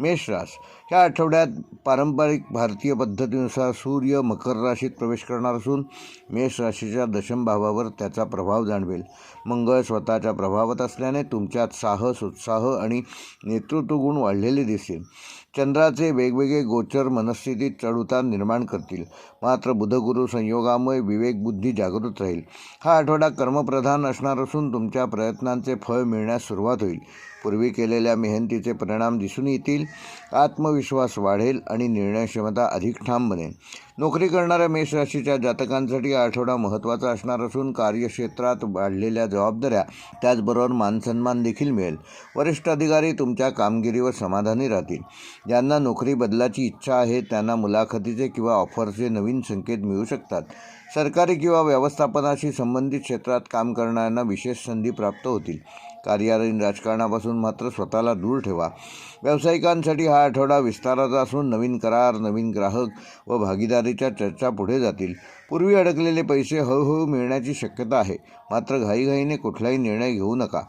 मेषरास ह्या आठवड्यात पारंपरिक भारतीय पद्धतीनुसार सूर्य मकर राशीत प्रवेश करणार असून मेष राशीच्या दशम भावावर त्याचा प्रभाव जाणवेल. मंगळ स्वतःच्या प्रभावात असल्याने तुमच्यात साहस उत्साह आणि नेतृत्व गुण वाढलेले दिसतील चंद्राचे वेगवेगळे गोचर मनस्थितीत चढउतार निर्माण करतील. मात्र बुधगुरू संयोगामुळे विवेकबुद्धी जागृत राहील. हा आठवडा कर्मप्रधान असणार असून तुमच्या प्रयत्नांचे फळ मिळण्यास सुरुवात होईल. पूर्वी केलेल्या मेहनतीचे परिणाम दिसून येतील. आत्मविश्वास वाढेल आणि निर्णयक्षमता अधिक ठाम बनेल. नोकरी करणाऱ्या मेष राशीच्या जातकांसाठी हा आठवडा महत्त्वाचा असणार असून कार्यक्षेत्रात वाढलेल्या जबाबदाऱ्या त्याचबरोबर मानसन्मान देखील मिळेल. वरिष्ठ अधिकारी तुमच्या कामगिरीवर समाधानी राहतील. ज्यांना नोकरी बदलाची इच्छा आहे त्यांना मुलाखतीचे किंवा ऑफरचे नवीन संकेत मिळू शकतात. सरकारी किंवा व्यवस्थापनाशी संबंधित क्षेत्रात काम करणाऱ्यांना विशेष संधी प्राप्त होतील. कार्यालयीन राजकारणापासून मात्र स्वतःला दूर ठेवा. व्यावसायिकांसाठी हा आठवडा विस्ताराचा असून नवीन करार नवीन ग्राहक व भागीदारीच्या चर्चा पुढे जातील. पूर्वी अडकलेले पैसे हळूहळू मिळण्याची शक्यता आहे. मात्र घाईघाईने कुठलाही निर्णय घेऊ नका.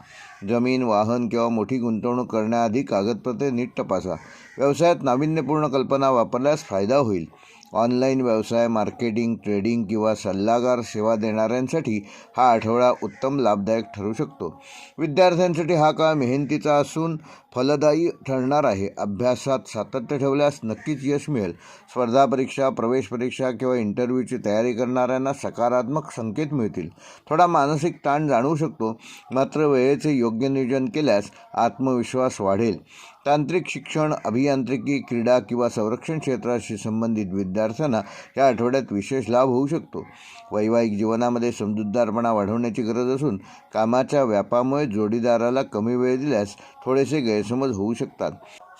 जमीन वाहन किंवा मोठी गुंतवणूक करण्याआधी कागदपत्रे नीट तपासा. व्यवसायात नाविन्यपूर्ण कल्पना वापरल्यास फायदा होईल. ऑनलाईन व्यवसाय मार्केटिंग ट्रेडिंग किंवा सल्लागार सेवा देणाऱ्यांसाठी हा आठवडा उत्तम लाभदायक ठरू शकतो. विद्यार्थ्यांसाठी हा काळ मेहनतीचा असून फलदायी ठरणार आहे. अभ्यासात सातत्य ठेवल्यास नक्कीच यश मिळेल. स्पर्धा परीक्षा प्रवेश परीक्षा किंवा इंटरव्ह्यूची तयारी करणाऱ्यांना सकारात्मक संकेत मिळतील. थोडा मानसिक ताण जाणवू शकतो. मात्र वेळेचे योग्य नियोजन केल्यास आत्मविश्वास वाढेल. तांत्रिक शिक्षण अभियांत्रिकी क्रीडा किंवा संरक्षण क्षेत्राशी संबंधित विद्यार्थ्यांना या आठवड्यात विशेष लाभ होऊ शकतो. वैवाहिक जीवनामध्ये समजूतदारपणा वाढवण्याची गरज असून कामाच्या व्यापामुळे जोडीदाराला कमी वेळ दिल्यास थोडेसे गैरसमज होऊ शकतात.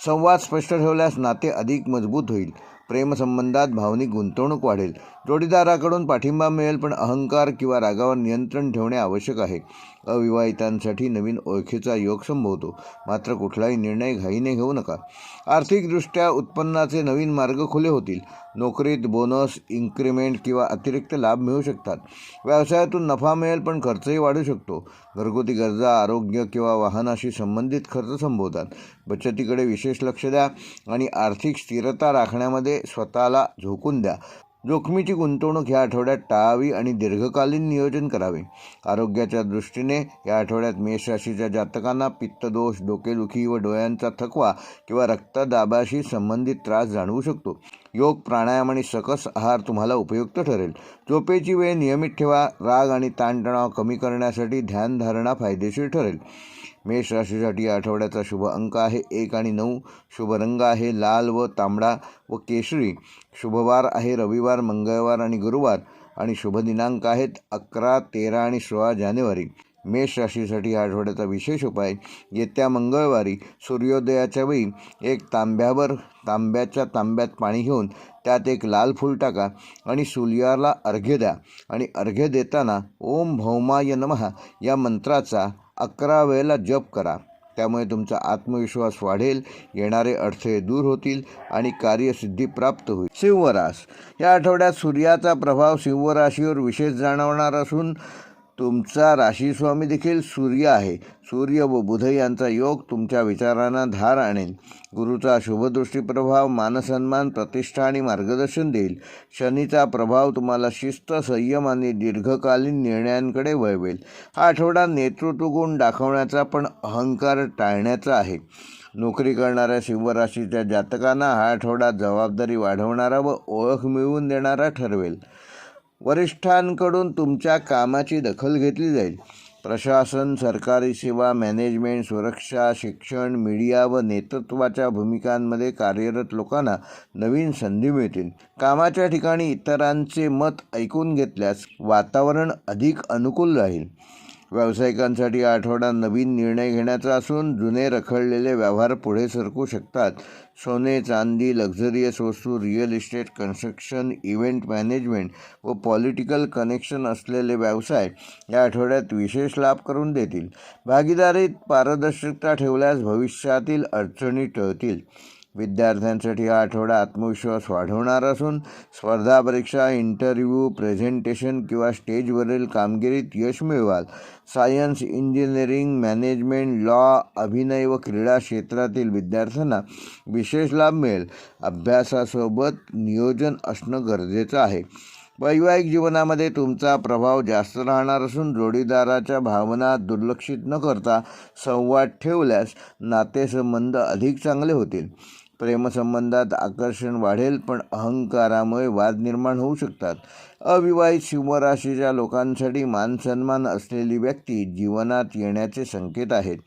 संवाद स्पष्ट ठेवल्यास नाते अधिक मजबूत होईल. प्रेमसंबंधात भावनिक गुंतवणूक वाढेल. जोडीदाराकडून पाठिंबा मिळेल पण अहंकार किंवा रागावर नियंत्रण ठेवणे आवश्यक आहे. अविवाहितांसाठी नवीन ओळखीचा योग संभवतो. मात्र कुठलाही निर्णय घाईने घेऊ नका. आर्थिकदृष्ट्या उत्पन्नाचे नवीन मार्ग खुले होतील. नोकरीत बोनस इन्क्रिमेंट किंवा अतिरिक्त लाभ मिळू शकतात. व्यवसायातून नफा मिळेल पण खर्चही वाढू शकतो. घरगुती गरजा आरोग्य किंवा वाहनाशी संबंधित खर्च संभवतात. बचतीकडे विशेष लक्ष द्या आणि आर्थिक स्थिरता राखण्यामध्ये स्वतःला झोकून द्या. जोखमीची गुंतवणूक ह्या आठवड्यात टाळावी आणि दीर्घकालीन नियोजन करावे. आरोग्याच्या दृष्टीने या आठवड्यात मेष राशीच्या जातकांना पित्तदोष डोकेदुखी व डोळ्यांचा थकवा किंवा रक्तदाबाशी संबंधित त्रास जाणवू शकतो. योग प्राणायाम आणि सकस आहार तुम्हाला उपयुक्त ठरेल. झोपेची वेळ नियमित ठेवा. राग आणि ताणतणाव कमी करण्यासाठी ध्यानधारणा फायदेशीर ठरेल. मेष राशीसाठी या आठवड्याचा शुभ अंक आहे. एक आणि नऊ शुभ रंग आहे. लाल व तांबडा व केशरी शुभवार आहे. रविवार मंगळवार आणि गुरुवार आणि शुभ दिनांक आहेत. अकरा तेरा आणि सोळा जानेवारी मेष राशीसाठी या आठवड्याचा विशेष उपाय. येत्या मंगळवारी सूर्योदयाच्या वेळी एक तांब्यावर तांब्याच्या तांब्यात पाणी घेऊन त्यात एक लाल फूल टाका आणि सूर्याला अर्घ्य द्या. आणि अर्घ्य देताना ओम भौमाय नमः या मंत्राचा अकरा वेळेला जप करा. त्यामुळे तुमचा आत्मविश्वास वाढेल येणारे अडथळे दूर होतील आणि कार्यसिद्धी प्राप्त होईल. सिंहरास. या आठवड्यात सूर्याचा प्रभाव सिंहराशीवर विशेष जाणवणार असून तुमचा राशीस्वामी देखील सूर्य आहे. सूर्य व बुध यांचा योग तुमच्या विचारांना धार आणेल. गुरुचा शुभदृष्टी प्रभाव मानसन्मान प्रतिष्ठा आणि मार्गदर्शन देईल. शनीचा प्रभाव तुम्हाला शिस्त संयम आणि दीर्घकालीन निर्णयांकडे वळवेल. हा आठवडा नेतृत्व गुण दाखवण्याचा पण अहंकार टाळण्याचा आहे. नोकरी करणाऱ्या सिंहराशीच्या जातकांना हा आठवडा जबाबदारी वाढवणारा व ओळख मिळवून देणारा ठरवेल. वरिष्ठांकडून तुमच्या कामाची दखल घेतली जाईल. प्रशासन सरकारी सेवा मॅनेजमेंट सुरक्षा शिक्षण मीडिया व नेतृत्वाच्या भूमिकांमध्ये कार्यरत लोकांना नवीन संधी मिळतील. कामाच्या ठिकाणी इतरांचे मत ऐकून घेतल्यास वातावरण अधिक अनुकूल राहील. व्यावसायिकांसाठी आठवडा नवीन निर्णय घेण्याचा असून जुने रखडलेले व्यवहार पुढे सरकू शकतात. सोने चांदी लक्झरियस वस्तू real estate construction event management व पॉलिटिकल कनेक्शन असलेले व्यवसाय या आठवड्यात विशेष लाभ करून देतील. भागीदारीत पारदर्शकता ठेवल्यास भविष्यातील अडचणी टळतील. विद्यार्थ्यांसाठी हा आठवडा आत्मविश्वास वाढवणार असून स्पर्धा परीक्षा इंटरव्ह्यू प्रेझेंटेशन किंवा स्टेजवरील कामगिरीत यश मिळवाल. सायन्स इंजिनिअरिंग मॅनेजमेंट लॉ अभिनय व क्रीडा क्षेत्रातील विद्यार्थ्यांना विशेष लाभ मिळेल. अभ्यासासोबत नियोजन असणं गरजेचं आहे. वैवाहिक जीवनामध्ये तुमचा प्रभाव जास्त राहणार असून जोडीदाराच्या भावना दुर्लक्षित न करता संवाद ठेवल्यास नातेसंबंध अधिक चांगले होतील. प्रेमसंबंधात आकर्षण वाढेल पण अहंकारामुळे वाद निर्माण होऊ शकतात. अविवाहित शिवराशीच्या लोकांसाठी मानसन्मान असलेली व्यक्ती जीवनात येण्याचे संकेत आहेत.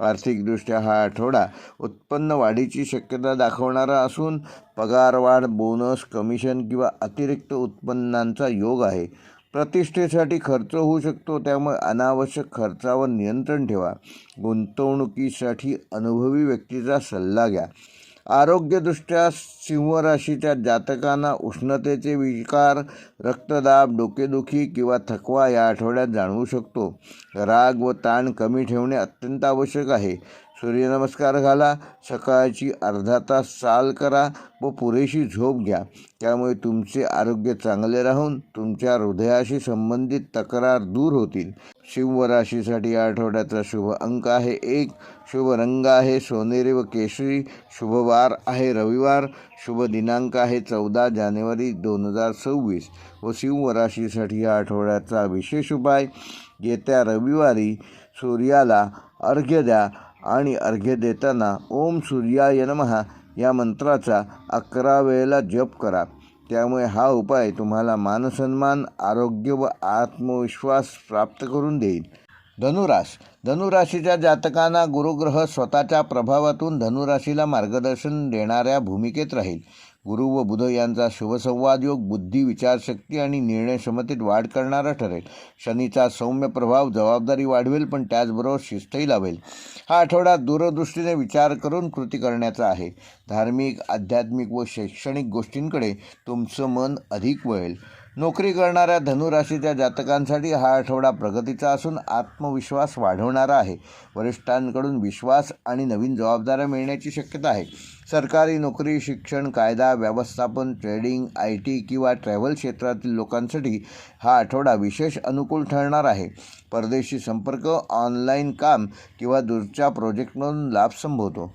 आर्थिकदृष्ट्या हा आठवडा उत्पन्न वाढीची शक्यता दाखवणारा असून पगारवाढ बोनस कमिशन किंवा अतिरिक्त उत्पन्नांचा योग आहे. प्रतिष्ठेसाठी खर्च होऊ शकतो त्यामुळे अनावश्यक खर्चावर नियंत्रण ठेवा. गुंतवणुकीसाठी अनुभवी व्यक्तीचा सल्ला घ्या. आरोग्यदृष्ट्या सिंहराशीच्या जातकांना उष्णतेचे विकार रक्तदाब डोकेदुखी किंवा थकवा या आठवड्यात जाणवू शकतो. राग व ताण कमी ठेवणे अत्यंत आवश्यक आहे. सूर्यनमस्कार घाला सकाळची अर्धा तास चाल करा व पुरेशी झोप घ्या. त्यामुळे तुमचे आरोग्य चांगले राहून तुमच्या हृदयाशी संबंधित तक्रार दूर होतील. शिवराशीसाठी या आठवड्याचा शुभ अंक आहे एक. शुभ रंग आहे सोनेरी व केशरी. शुभ वार आहे रविवार. शुभ दिनांक आहे चौदा जानेवारी दोन हजार सव्वीस. व शिवराशीसाठी या आठवड्याचा विशेष उपाय. येत्या रविवारी सूर्याला अर्घ्य द्या. आणि अर्घ्य देताना ओम सूर्याय नमहा या मंत्राचा अकरा वेळेला जप करा. त्यामुळे हा उपाय तुम्हाला मानसन्मान आरोग्य व आत्मविश्वास प्राप्त करून देईल. धनुराश. धनुराशीच्या जातकांना गुरुग्रह स्वतःच्या प्रभावातून धनुराशीला मार्गदर्शन देणाऱ्या भूमिकेत राहील. गुरु व बुध यांचा शुभसंवाद योग बुद्धी विचारशक्ती आणि निर्णय क्षमतेत वाढ करणारा ठरेल. शनीचा सौम्य प्रभाव जबाबदारी वाढवेल पण त्याचबरोबर शिस्तही लावेल हा आठवडा दूरदृष्टीने विचार करून कृती करण्याचा आहे. धार्मिक आध्यात्मिक व शैक्षणिक गोष्टींकडे तुमचं मन अधिक वळेल. नोकरी करणाऱ्या धनुराशीच्या जातकांसाठी हा आठवडा प्रगतीचा असून आत्मविश्वास वाढवणारा आहे. वरिष्ठांकडून विश्वास आणि नवीन जबाबदाऱ्या मिळण्याची शक्यता आहे. सरकारी नोकरी शिक्षण कायदा व्यवस्थापन ट्रेडिंग आय टी किंवा ट्रॅव्हल क्षेत्रातील लोकांसाठी हा आठवडा विशेष अनुकूल ठरणार आहे. परदेशी संपर्क ऑनलाईन काम किंवा दूरच्या प्रोजेक्टमधून लाभ संभवतो.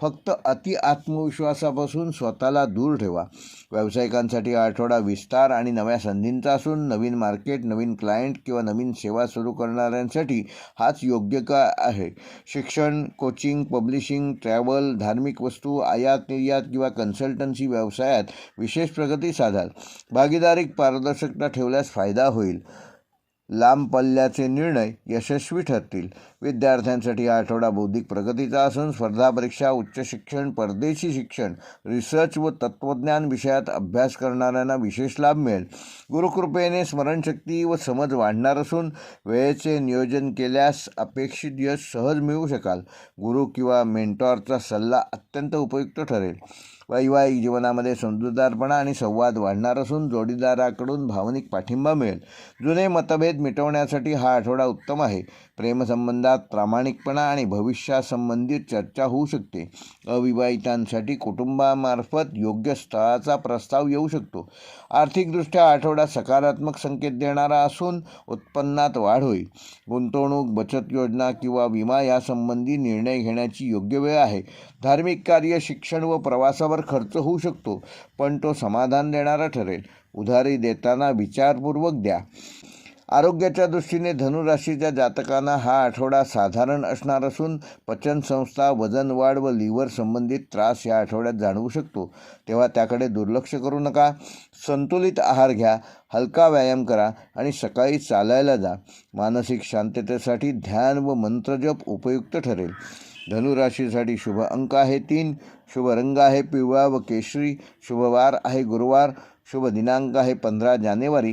फक्त अति आत्मविश्वासापासून स्वतःला दूर ठेवा. व्यावसायिकांसाठी आठवडा विस्तार आणि नव्या संधींचा असून नवीन मार्केट नवीन क्लायंट किंवा नवीन सेवा सुरू करणाऱ्यांसाठी हाच योग्य का आहे? शिक्षण कोचिंग पब्लिशिंग ट्रॅव्हल धार्मिक वस्तू आयात निर्यात किंवा कन्सल्टन्सी व्यवसायात विशेष प्रगती साधाल. भागीदारीक पारदर्शकता ठेवल्यास फायदा होईल. लांब पल्ल्याचे निर्णय यशस्वी ठरतील. विद्यार्थ्यांसाठी हा आठवडा बौद्धिक प्रगतीचा असून स्पर्धा परीक्षा उच्च शिक्षण परदेशी शिक्षण रिसर्च व तत्त्वज्ञान विषयात अभ्यास करणाऱ्यांना विशेष लाभ मिळेल. गुरुकृपेने स्मरणशक्ती व समज वाढणार असून वेळेचे नियोजन केल्यास अपेक्षित यश सहज मिळू शकाल. गुरु किंवा मेंटॉरचा सल्ला अत्यंत उपयुक्त ठरेल. वैवाहिक जीवनामध्ये समजूतदारपणा आणि संवाद वाढणार असून जोडीदाराकडून भावनिक पाठिंबा मिळेल. जुने मतभेद मिटवण्यासाठी हा आठवडा उत्तम आहे. प्रेमसंबंधात प्रामाणिकपणा आणि भविष्यासंबंधित चर्चा होऊ शकते. अविवाहितांसाठी कुटुंबामार्फत योग्य स्थळाचा प्रस्ताव येऊ शकतो. आर्थिकदृष्ट्या आठवडा सकारात्मक संकेत देणारा असून उत्पन्नात वाढ होईल. गुंतवणूक बचत योजना किंवा विमा यासंबंधी निर्णय घेण्याची योग्य वेळ आहे. धार्मिक कार्य शिक्षण व प्रवासावर खर्च होऊ शकतो पण तो समाधान देणारा ठरेल. उधारी देताना विचारपूर्वक द्या. आरोग्याच्या दृष्टीने धनुराशीच्या जातकांना हा आठवडा साधारण असणार असून पचनसंस्था वजन वाढ व लिव्हर संबंधित त्रास या आठवड्यात जाणवू शकतो. तेव्हा त्याकडे दुर्लक्ष करू नका. संतुलित आहार घ्या हलका व्यायाम करा आणि सकाळी चालायला जा. मानसिक शांततेसाठी ध्यान व मंत्रजप उपयुक्त ठरेल. धनुराशीसाठी शुभ अंक आहे तीन. शुभ रंग आहे पिवळा व केशरी. शुभवार आहे गुरुवार. शुभ दिनांक आहे पंधरा जानेवारी.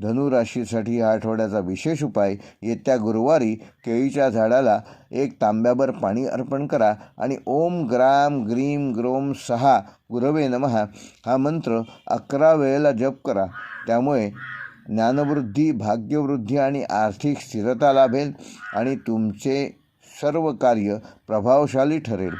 धनुराशीसाठी या आठवड्याचा विशेष उपाय येत्या गुरुवारी केळीच्या झाडाला एक तांब्याभर पाणी अर्पण करा आणि ओम ग्राम ग्रीम ग्रोम सहा गुरवे नमः हा मंत्र अकरा वेळेला जप करा. त्यामुळे ज्ञानवृद्धी भाग्यवृद्धी आणि आर्थिक स्थिरता लाभेल आणि तुमचे सर्व कार्य प्रभावशाली ठरेल.